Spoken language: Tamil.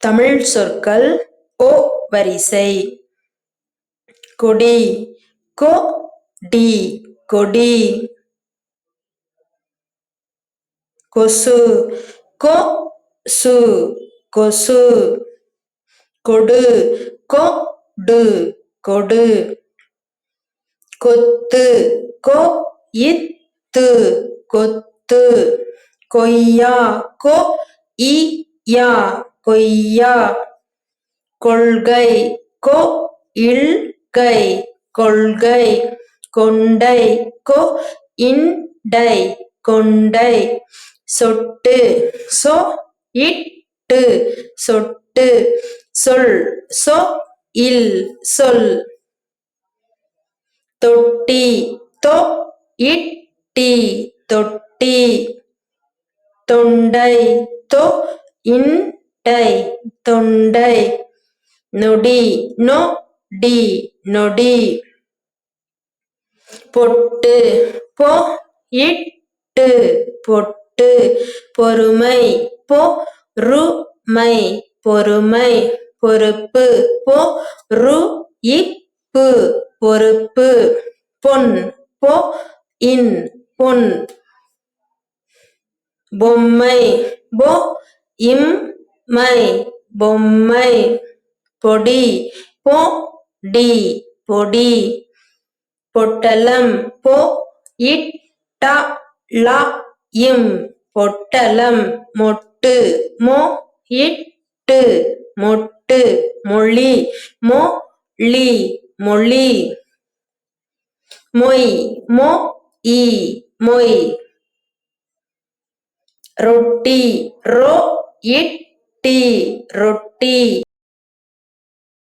தமிழ் சொற்கள் ஓ வரிசை. கொடி. கொ டி. கொடி. கொசு. கோ சு. கொசு. கொடு. கோ டு. கொடு. கொத்து. கொ இத்து. கொத்து. கொய்யா. கொ இ யா. கொய்யா கொள்கை கொ இல்கை கொள்கை கொண்டை கொ இண்டை கொண்டை சொட்டு சொ இட்டு சொட்டு சொல் சொ இல் சொல். தொட்டி தொ இட்டி தொட்டி. தொண்டை தொ இன் இன்டை தொண்டை. நொடி நொ டி நொடி. பொட்டு பொ இட்டு. பொட்டு பொறுமை பொ ருமை பொறுமை பொறுப்பு பொ ரு இப்பு. பொறுப்பு பொன் பொ இன் பொன். பொம்மை பொ இம் மை பொம்மை பொடி பொ டி பொடி. பொட்டலம் பொ இட் ட ல இம். பொட்டலம் மொட்டு மொ இட்டு மொட்டு மொழி மொ லி மொழி. மொய் மொ இ மொய். ரொட்டி ரோ இட் இட்டி ரொட்டி.